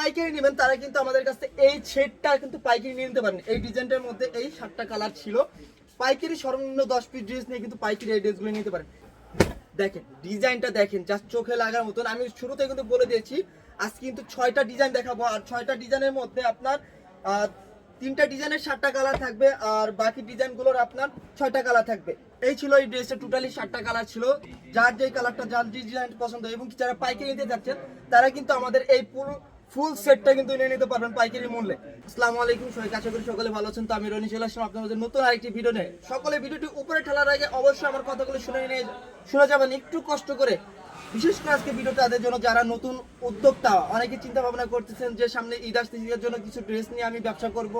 পাইকারি নেবেন, তারা কিন্তু আমাদের কাছে এই শেডটা কিন্তু পাইকারি নিয়ে নিতে পারেন। এই ডিজাইনটার মধ্যে এই সাতটা কালার ছিল। পাইকারি সর্বনিম্ন দশ পিস ড্রেস নিয়ে কিন্তু পাইকারি এই ড্রেসগুলো নিতে পারেন। দেখেন, ডিজাইনটা দেখেন জাস্ট চোখে লাগার মতন। আমি শুরুতে কিন্তু বলে দিয়েছি, আজ কিন্তু ছয়টা ডিজাইন দেখাবো। আর ছয়টা ডিজাইনের মধ্যে আপনার তিনটা ডিজাইনের সাতটা কালার থাকবে, আর বাকি ডিজাইনগুলোর আপনার ছয়টা কালার থাকবে। এই ছিল এই ড্রেসটা টোটালি সাতটা কালার ছিল। যার যে কালারটা, যার ডিজাইন পছন্দ এবং যারা পাইকারি নিতে যাচ্ছেন, তারা কিন্তু আমাদের এই পুরো ফুল সেটটা কিন্তু নিয়ে নিতে পারবেন পাইকারি মূল্যে। আসসালামু আলাইকুম সবাই আশা করি সকলে ভালো আছেন। তো আমি রনি চলে আসলাম আপনাদের নতুন আরেকটি ভিডিও নিয়ে। সকলে ভিডিওটি উপরে ঠেলার আগে অবশ্যই আমার কথাগুলো শুনে নিয়ে শুনে যাবেন একটু কষ্ট করে। বিশেষ করে আজকে ভিডিও তাদের জন্য যারা নতুন উদ্যোক্তা, অনেকে চিন্তা ভাবনা করতেছেন যে সামনে ঈদ আসতে ঈদের জন্য কিছু ড্রেস নিয়ে আমি ব্যবসা করব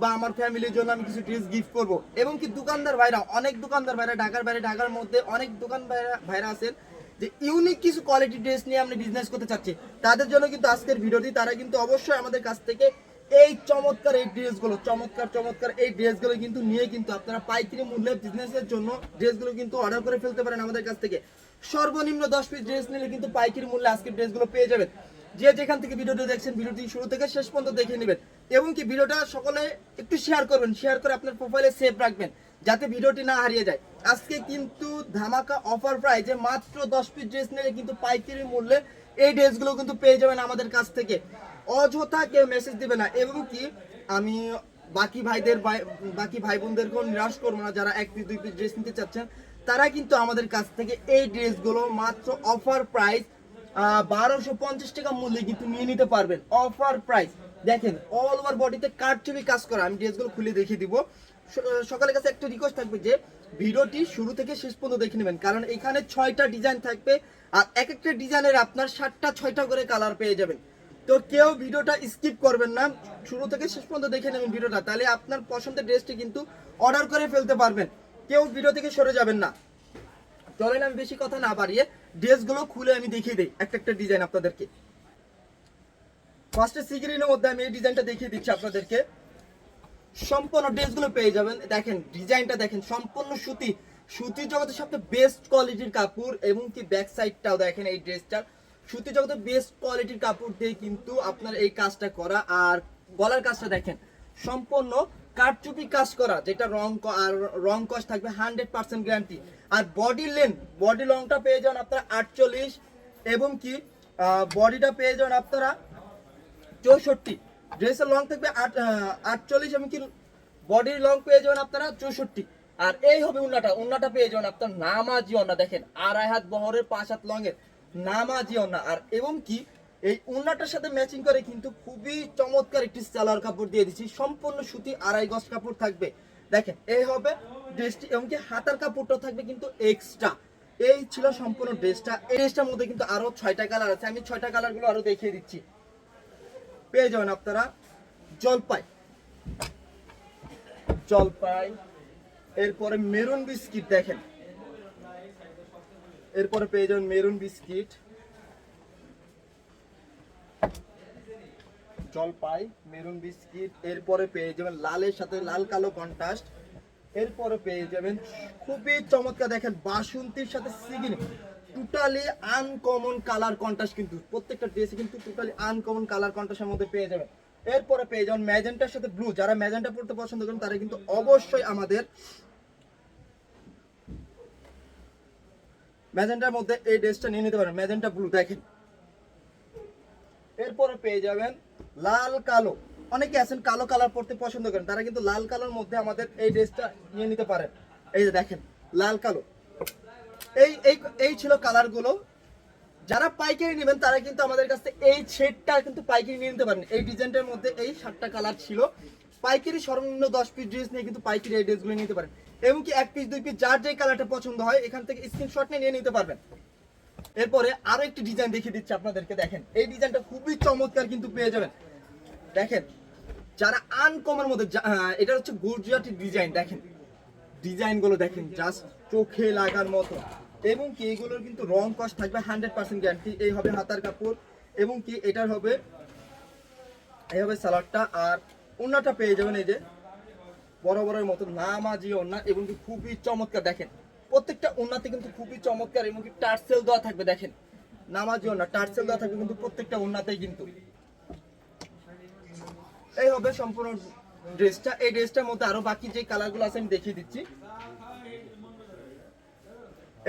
বা আমার ফ্যামিলির জন্য আমি কিছু ড্রেস গিফট করব। এবং কি দোকানদার ভাইরা, অনেক দোকানদার ভাইরা, ঢাকার বাইরে, ঢাকার মধ্যে অনেক দোকান ভাইরা ভাইরা আছেন। যে ইউনিক কিছু কোয়ালিটি ড্রেস নিয়ে আপনি বিজনেস করতে চাচ্ছি, তাদের জন্য কিন্তু আজকের ভিডিওটি, তারা কিন্তু অবশ্যই আমাদের কাছ থেকে এই চমৎকার এই ড্রেসগুলো চমৎকার চমৎকার এই ড্রেসগুলো কিন্তু নিয়ে কিন্তু আপনারা পাইকারি মূল্যে বিজনেসের জন্য ড্রেসগুলো কিন্তু অর্ডার করে ফেলতে পারেন আমাদের কাছ থেকে। সর্বনিম্ন দশ পিস ড্রেস নিলে কিন্তু পাইকারি মূল্যে আজকের ড্রেসগুলো পেয়ে যাবেন। যে যেখান থেকে ভিডিওটি দেখছেন ভিডিওটি শুরু থেকে শেষ পর্যন্ত দেখে নেবেন। এবং কি ভিডিওটা সকলে একটু শেয়ার করবেন শেয়ার করে আপনার প্রোফাইলে সেভ রাখবেন। যাতে ভিডিওটি না হারিয়ে যায়। আজকে কিন্তু ধামাকা অফার প্রাইজে মাত্র দশ পিস ড্রেস নিলে কিন্তু পাইকারি মূল্যে এই ড্রেসগুলো কিন্তু পেয়ে যাবেন আমাদের কাছ থেকে। অযথা কেউ মেসেজ দিবে না। এবং কি, আমি বাকি ভাইদের বাকি ভাই বোনদেরকেও নিরাশ করব না যারা এক পিস দুই পিস ড্রেস নিতে চাচ্ছেন। তারা কিন্তু আমাদের কাছ থেকে এই ড্রেসগুলো মাত্র অফার প্রাইস বারোশো পঞ্চাশ টাকা মূল্যে কিন্তু নিয়ে নিতে পারবেন। অফার প্রাইস দেখেন অল ওভার বডিতে কারচুপি কাজ করা। আমি ড্রেসগুলো খুলে দেখিয়ে দিব। সকালের কাছে একটা রিকোয়েস্ট থাকবে যে ভিডিওটি শুরু থেকে শেষ পর্যন্ত দেখে নেবেন। কারণ এখানে ছয়টা ডিজাইন থাকবে আর এক একটা ডিজাইনের আপনার সাতটা, ছয়টা করে কালার পেয়ে যাবেন। তো কেউ ভিডিওটা স্কিপ করবেন না, শুরু থেকে শেষ পর্যন্ত দেখে নেবেন ভিডিওটা। তাহলে আপনার পছন্দের ড্রেসটি কিন্তু অর্ডার করে ফেলতে পারবেন। কেউ ভিডিও থেকে সরে যাবেন না। চলেন আমি বেশি কথা না বাড়িয়ে ড্রেসগুলো খুলে আমি দেখিয়ে দিই, একটা একটা ডিজাইন আপনাদেরকে। ফার্স্টে সিগ্রিনের মধ্যে আমি এই ডিজাইনটা দেখিয়ে দিচ্ছি আপনাদেরকে। সম্পূর্ণ ড্রেসগুলো পেয়ে যাবেন। দেখেন, ডিজাইনটা দেখেন, সম্পূর্ণ সুতি। সুতি জগতের সবচেয়ে বেস্ট কোয়ালিটির কাপড় এবং কি ব্যাক সাইডটাও দেখেন এই ড্রেসটার সুতি জগতের বেস্ট কোয়ালিটির কাপড় দিয়ে কিন্তু আপনার এই কাজটা করা। আর গলার কাজটা দেখেন, সম্পূর্ণ কারচুপি কাজ করা, যেটা রং আর রং কস থাকবে হান্ড্রেড পার্সেন্ট গ্যারান্টি আর বডি লেন্থ বডি লংটা পেয়ে যান আপনারা আটচল্লিশ এবং কি বডিটা পেয়ে যান আপনারা চৌষট্টি। ড্রেসের লং থাকবে আট আটচল্লিশ এবং কি বডির লং পেয়ে যাবেন আপনারা? চৌষট্টি। আর এই হবে উন্নাটা। উন্নাটা পেয়ে যাবেন আপনার নামাজি অন্না। দেখেন, আড়াই হাত বহরের, পাঁচ হাত লংয়ের নামাজি অন্না। আর এবং কি, এই উন্নাটার সাথে ম্যাচিং করে কিন্তু খুবই চমৎকার একটি সালোয়ার কাপড় দিয়ে দিচ্ছি। সম্পূর্ণ সুতি আড়াই গজ কাপড় থাকবে। দেখেন, এই হবে ড্রেসটি এমনকি হাতার কাপড়টা থাকবে কিন্তু এক্সট্রা এই ছিল সম্পূর্ণ ড্রেসটা এই ড্রেসটার মধ্যে কিন্তু আরও ছয়টা কালার আছে। আমি ছয়টা কালারগুলো আরও দেখিয়ে দিচ্ছি। পেয়ে যাবেন আপনারা জলপাই। জলপাই, এরপরে মেরুন বিস্কিট দেখেন। এরপরে পেয়ে যাবেন মেরুন বিস্কিট। জলপাই, মেরুন বিস্কিট, এরপরে পেয়ে যাবেন লালের সাথে লাল কালো কন্ট্রাস্ট। এরপরে পেয়ে যাবেন খুবই চমৎকার দেখেন বাসন্তীর সাথে সিগিনি। টোটালি আনকমন কালার কন্ট্রাস্ট কিন্তু, প্রত্যেকটা ড্রেসে কিন্তু টোটালি আনকমন কালার কন্ট্রাস্টের মধ্যে পেয়ে যাবেন। এরপরে পেয়ে যাবেন ম্যাজেন্টার সাথে ব্লু যারা ম্যাজেন্টা পড়তে পছন্দ করেন, তারা কিন্তু অবশ্যই আমাদের ম্যাজেন্টার মধ্যে এই ড্রেসটা নিয়ে নিতে পারেন ম্যাজেন্টা ব্লু দেখেন। এরপরে পেয়ে যাবেন লাল, কালো। অনেকে আছেন কালো কালার পরতে পছন্দ করেন, তারা কিন্তু লাল কালোর মধ্যে আমাদের এই ড্রেসটা নিয়ে নিতে পারেন। এই যে দেখেন, লাল, কালো। এই এই এই ছিল কালারগুলো যারা পাইকারি নেবেন, তারা কিন্তু আমাদের কাছ এই শেডটা কিন্তু পাইকারি নিয়ে নিতে পারেন। এই ডিজাইনটার মধ্যে এই সাতটা কালার ছিল। পাইকারি সর্বনিম্ন দশ পিস ড্রেস নিয়ে কিন্তু পাইকারি এই ড্রেসগুলো নিতে পারেন। এবং কি এক পিস দুই পিস যার যে কালারটা পছন্দ হয়, এখান থেকে স্ক্রিনশট নিয়ে নিতে পারবেন। এরপরে আরও একটি ডিজাইন দেখিয়ে দিচ্ছি আপনাদেরকে, দেখেন। এই ডিজাইনটা খুবই চমৎকার কিন্তু পেয়ে যাবেন। দেখেন, যারা আনকমের মধ্যে, যা- এটা হচ্ছে গুজরাটি ডিজাইন দেখেন। ডিজাইনগুলো দেখেন জাস্ট চোখে লাগার মতো। এবং কি এগুলোর কিন্তু রং কস্ট থাকবে হান্ড্রেড পার্সেন্ট গ্যারান্টি এই হবে হাতার কাপড় এবং কি এটার হবে, এই হবে সালাডটা। আর ওনাটা পেয়ে যাবেন এই যে বড় বড়ের মতো নামাজি ওনা এবং কি খুবই চমৎকার। দেখেন, প্রত্যেকটা ওনাতে কিন্তু খুবই চমৎকার এবং কি টার্সেল দেওয়া থাকবে, দেখেন। নামাজি ওনা টার্সেল দেওয়া থাকবে কিন্তু প্রত্যেকটা ওনাতেই কিন্তু। এই হবে সম্পূর্ণ ড্রেসটা। এই ড্রেসটার মধ্যে আরও বাকি যে কালারগুলো আছে আমি দেখিয়ে দিচ্ছি।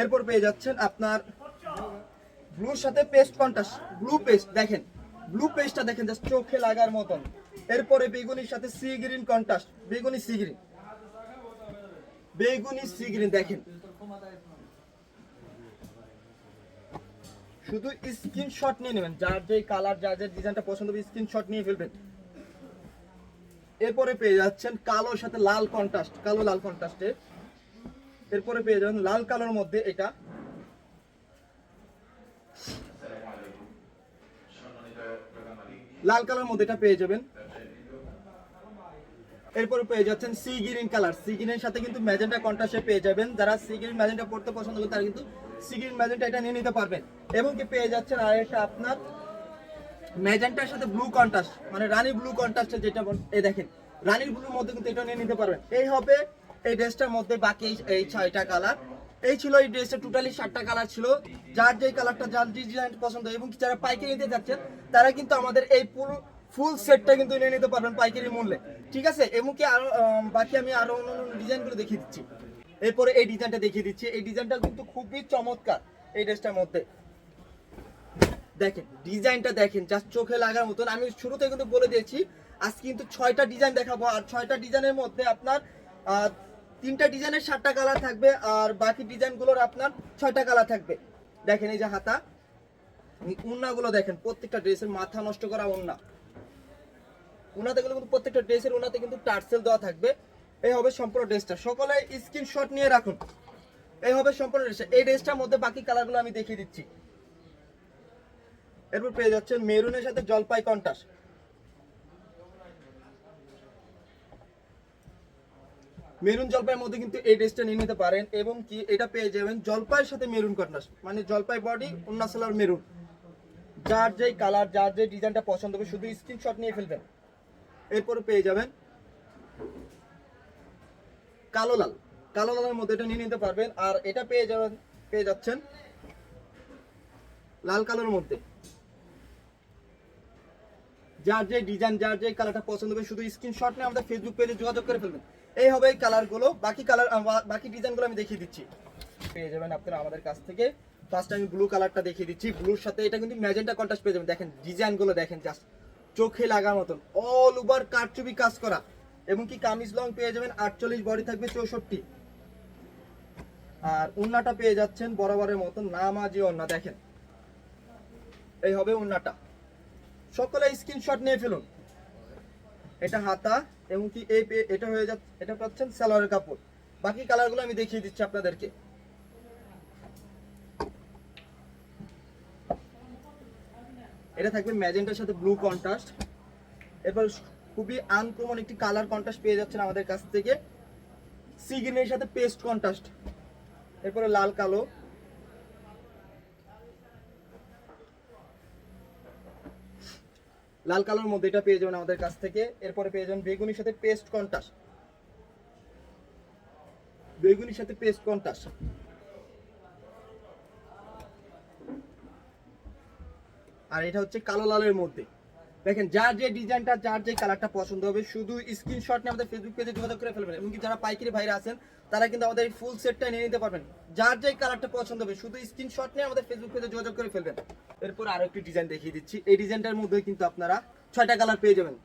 এরপর পেয়ে যাচ্ছেন আপনার ব্লুর সাথে পেস্ট কন্ট্রাস্ট ব্লু পেস্ট দেখেন ব্লু পেস্টটা দেখেন জাস্ট চোখে লাগার মতন। এরপরে বেগুনির সাথে সি গ্রিন কন্ট্রাস্ট বেগুনি সি গ্রিন বেগুনি সি গ্রিন দেখেন। শুধু স্ক্রিনশট নিয়ে নেবেন, যার যে কালার যার যে ডিজাইনটা পছন্দ হবে স্ক্রিনশট নিয়ে ফেলবেন। এরপরে পেয়ে যাচ্ছেন কালোর সাথে লাল কন্ট্রাস্ট কালো লাল কন্ট্রাস্টে এরপরে পেয়ে যাবেন লাল কালোর মধ্যে এটা। লাল কালার মধ্যে এটা পেয়ে যাবেন। এরপরে পেয়ে যাচ্ছেন সি গ্রিন কালার। সি গ্রিনের সাথে কিন্তু ম্যাজেন্টা কন্ট্রাস্টে পেয়ে যাবেন। যারা সি গ্রিন ম্যাজেন্টা পড়তে পছন্দ করেন তারা কিন্তু সি গ্রিন ম্যাজেন্টা এটা নিয়ে নিতে পারবেন। এবং কি পেয়ে যাচ্ছেন আর একটা আপনার ম্যাজেন্টার সাথে ব্লু কন্ট্রাস্ট মানে রানী ব্লু কন্ট্রাস্টে যেটা এই দেখেন, রানীর ব্লুর মধ্যে কিন্তু এটা নিয়ে নিতে পারবেন। এই হবে এই ড্রেসটার মধ্যে বাকি এই- ছয়টা কালার। এই ছিল এই ড্রেসটা টোটালি সাতটা কালার ছিল। যার যেই কালারটা যার যে ডিজাইন পছন্দ, এবং যারা পাইকারি নিতে যাচ্ছেন, তারা কিন্তু আমাদের এই পুরো ফুল সেটটা কিন্তু নিয়ে নিতে পারবেন পাইকারি মূল্যে। ঠিক আছে? এবং কি আরও বাকি আমি আরও অন্যান্য ডিজাইনগুলো দেখিয়ে দিচ্ছি। এরপরে এই ডিজাইনটা দেখিয়ে দিচ্ছি। এই ডিজাইনটা কিন্তু খুবই চমৎকার এই ড্রেসটার মধ্যে। দেখেন, ডিজাইনটা দেখেন জাস্ট চোখে লাগার মতন। আমি শুরুতে কিন্তু বলে দিয়েছি আজ কিন্তু ছয়টা ডিজাইন দেখাবো। আর ছয়টা ডিজাইনের মধ্যে আপনার তিনটা ডিজাইনের সাতটা কালার থাকবে আর বাকি ডিজাইনগুলোর আপনার ছয়টা কালার থাকবে। দেখেন এই যে হাতা উন্নাগুলো দেখেন, প্রত্যেকটা ড্রেসের মাথা নষ্ট করা উন্না। উনাতে গুলো কিন্তু প্রত্যেকটা ড্রেসের উনাতে কিন্তু টার্সেল দেওয়া থাকবে। এই হবে সম্পূর্ণ ড্রেসটা। সকলে স্ক্রিনশট নিয়ে রাখুন। এই হবে সম্পূর্ণ ড্রেসটা। এই ড্রেসটার মধ্যে বাকি কালারগুলো আমি দেখিয়ে দিচ্ছি। এরপর পেয়ে যাচ্ছেন মেরুনের সাথে জলপাই কন্টাস। মেরুন জলপাইয়ের মধ্যে কিন্তু এই ড্রেসটা নিয়ে নিতে পারেন এবং কি এটা পেয়ে যাবেন জলপাইয়ের সাথে মেরুন কন্ট্রাস্ট মানে জলপাই বডি উন্নাসলার মেরুন। যার যেই কালার যার যে ডিজাইনটা পছন্দ হবে, শুধু স্ক্রিনশট নিয়ে ফেলবেন। এরপরে পেয়ে যাবেন কালো লাল। কালো লালের মধ্যে এটা নিয়ে নিতে পারবেন, আর এটা পেয়ে যাবেন, পেয়ে যাচ্ছেন লাল কালোর মধ্যে। যার যে ডিজাইন যার যে কালারটা পছন্দ হবে, শুধু স্ক্রিনশট নিয়ে আমাদের ফেসবুক পেজে যোগাযোগ করে ফেলবেন। এই হবে এই কালারগুলো বাকি কালার বাকি ডিজাইনগুলো আমি দেখিয়ে দিচ্ছি। পেয়ে যাবেন আপনারা আমাদের কাছ থেকে। ফার্স্ট আমি ব্লু কালারটা দেখিয়ে দিচ্ছি। ব্লুর সাথে এটা কিন্তু ম্যাজেন্টা কন্ট্রাস্ট পেয়ে যাবেন। দেখেন ডিজাইনগুলো দেখেন জাস্ট চোখে লাগার মতন। অল ওভার কারচুপি কাজ করা। এবং কি কামিজ লং পেয়ে যাবেন, আটচল্লিশ বডি থাকবে চৌষট্টি। আর উন্নাটা পেয়ে যাচ্ছেন বরাবরের মতন নামাজি ওন্না, দেখেন। এই হবে উন্নাটা সকলে স্ক্রিনশট নিয়ে ফেলুন। এটা হাতা এবং কি এই এটা হয়ে যাচ্ছে এটা পাচ্ছেন সালোয়ারের কাপড়। বাকি কালারগুলো আমি দেখিয়ে দিচ্ছি আপনাদেরকে। এটা থাকবে ম্যাজেন্টার সাথে ব্লু কন্ট্রাস্ট এরপর খুবই আনকমন একটি কালার কন্ট্রাস্ট পেয়ে যাচ্ছেন আমাদের কাছ থেকে। সি গ্রিনের সাথে পেস্ট কন্ট্রাস্ট এরপরে লাল, কালো। লাল কালোর মধ্যে এটা পেয়ে যাবেন আমাদের কাছ থেকে। এরপরে পেয়ে যাবেন বেগুনির সাথে পেস্ট কন্টাস বেগুনির সাথে পেস্ট কন্টাস আর এটা হচ্ছে কালো লালের মধ্যে। দেখেন, যার যে ডিজাইনটা, যার যে কালারটা পছন্দ হবে, শুধু স্ক্রিনশট নিয়ে আমাদের ফেসবুক পেজে যোগাযোগ করে ফেলবেন। এমনকি যারা পাইকারি ভাইরা আছেন, তারা কিন্তু আমাদের ফুল সেটটা নিয়ে নিতে পারবেন। যার যে কালারটা পছন্দ হবে, শুধু স্ক্রিনশট নিয়ে আমাদের ফেসবুক পেজে যোগাযোগ করে ফেলবেন। এরপর আরও একটি ডিজাইন দেখিয়ে দিচ্ছি। এই ডিজাইনটার মধ্যে কিন্তু আপনারা ছয়টা কালার পেয়ে যাবেন।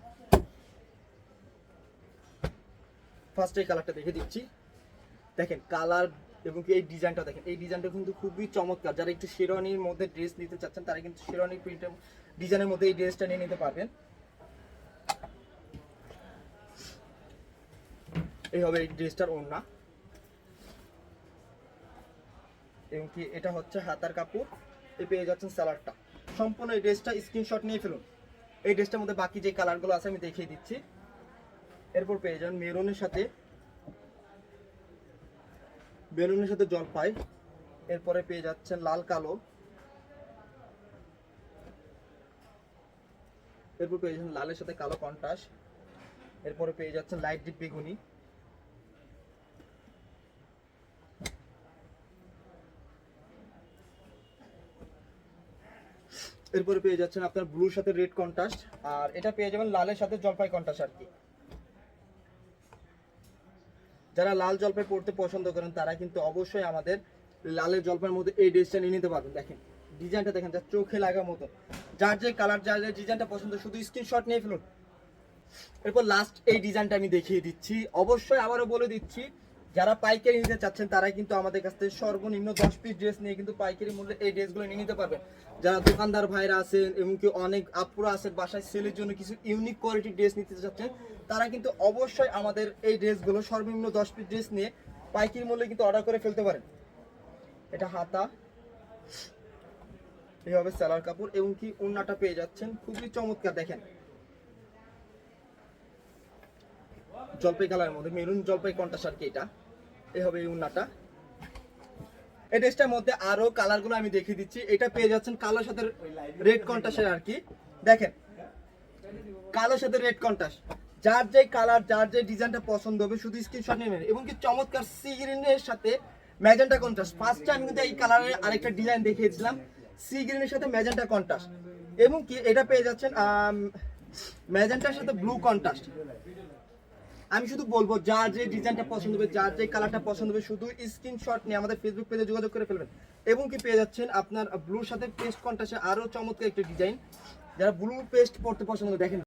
ফার্স্ট এই কালারটা দেখে দিচ্ছি। দেখেন কালার এবং এই ডিজাইনটা দেখেন, এই ডিজাইনটা কিন্তু খুবই চমৎকার। যারা একটু শেরওয়ানির মধ্যে ড্রেস নিতে চাচ্ছেন, তারা কিন্তু শেরওয়ানি প্রিন্টের ডিজাইনের মধ্যে এই ড্রেসটা নিয়ে নিতে পারবেন। এই হবে এই ড্রেসটার ওড়না। এবং কি, এটা হচ্ছে হাতার কাপড়। এই পেয়ে যাচ্ছেন সালাডটা। সম্পূর্ণ এই ড্রেসটা স্ক্রিনশট নিয়ে ফেলুন। এই ড্রেসটার মধ্যে বাকি যে কালারগুলো আছে, আমি দেখিয়ে দিচ্ছি। এরপর পেয়ে যান মেরুনের সাথে বেলুনের সাথে জলপাই। এরপরে পেয়ে যাচ্ছেন লাল কালো। এরপর পেয়ে যাচ্ছেন লালের সাথে কালো কন্ট্রাস্ট এরপরে পেয়ে যাচ্ছেন লাইট ডিপ বেগুনি। এরপরে পেয়ে যাচ্ছেন আপনার ব্লুর সাথে রেড কন্ট্রাস্ট, আর এটা পেয়ে যাবেন লালের সাথে জলপাই কন্ট্রাস্ট আর কি। যারা লাল জলপাই পড়তে পছন্দ করেন, তারা কিন্তু অবশ্যই আমাদের লালের জলপাইয়ের মধ্যে এই ড্রেসটা নিয়ে নিতে পারবেন। দেখেন, ডিজাইনটা দেখেন, যা চোখে লাগার মতো। যার যে কালার, যার যে ডিজাইনটা পছন্দ, শুধু স্ক্রিনশট নিয়ে ফেলুন। এরপর লাস্ট এই ডিজাইনটা আমি দেখিয়ে দিচ্ছি। অবশ্যই আবারও বলে দিচ্ছি যারা পাইকারি নিতে চাচ্ছেন তারা কিন্তু আমাদের কাছ থেকে সর্বনিম্ন দশ পিস ড্রেস নিয়ে কিন্তু পাইকারি মূল্যে এই ড্রেসগুলো নিয়ে নিতে পারবেন। যারা দোকানদার ভাইরা আছেন, এমনকি অনেক আপুরা আছেন বাসায় সেলের জন্য কিছু ইউনিক কোয়ালিটির ড্রেস নিতে চাচ্ছেন, তারা কিন্তু অবশ্যই আমাদের এই ড্রেসগুলো সর্বনিম্ন দশ পিস ড্রেস নিয়ে পাইকারি মূল্যে কিন্তু অর্ডার করে ফেলতে পারেন। এটা হাতা এইভাবে সেলার কাপড় এবং কি উন্নাটা পেয়ে যাচ্ছেন। খুবই চমৎকার, দেখেন। জলপাই কালারের মধ্যে, মেরুন জলপাই কন্টাস আর কি এটা? এই হবে এই উন্নাটা। এই ড্রেসটার মধ্যে আরও কালারগুলো আমি দেখিয়ে দিচ্ছি। এটা পেয়ে যাচ্ছেন কালোর সাথে রেড কন্টাসের আর কি। দেখেন কালোর সাথে রেড কন্টাস যার যে কালার, যার যে ডিজাইনটা পছন্দ হবে, শুধু স্ক্রিনশট নেবেন। এবং কি চমৎকার সি গ্রিনের সাথে ম্যাজেন্টা কন্ট্রাস্ট ফার্স্ট টাইম কিন্তু এই কালারের আরেকটা ডিজাইন দেখিয়েছিলাম। সি গ্রিনের সাথে ম্যাজেন্টা কন্ট্রাস্ট এবং কি এটা পেয়ে যাচ্ছেন ম্যাজেন্টার সাথে ব্লু কন্ট্রাস্ট আমি শুধু বলব, যার যে ডিজাইনটা পছন্দ হবে, যার যে কালারটা পছন্দ হবে, শুধু স্ক্রিনশট নিয়ে আমাদের ফেসবুক পেজে যোগাযোগ করে ফেলবেন। এবং কি পেয়ে যাচ্ছেন আপনার ব্লুর সাথে পেস্ট কন্ট্রাস্টে আরও চমৎকার একটা ডিজাইন যারা ব্লু পেস্ট পড়তে পছন্দ দেখেন।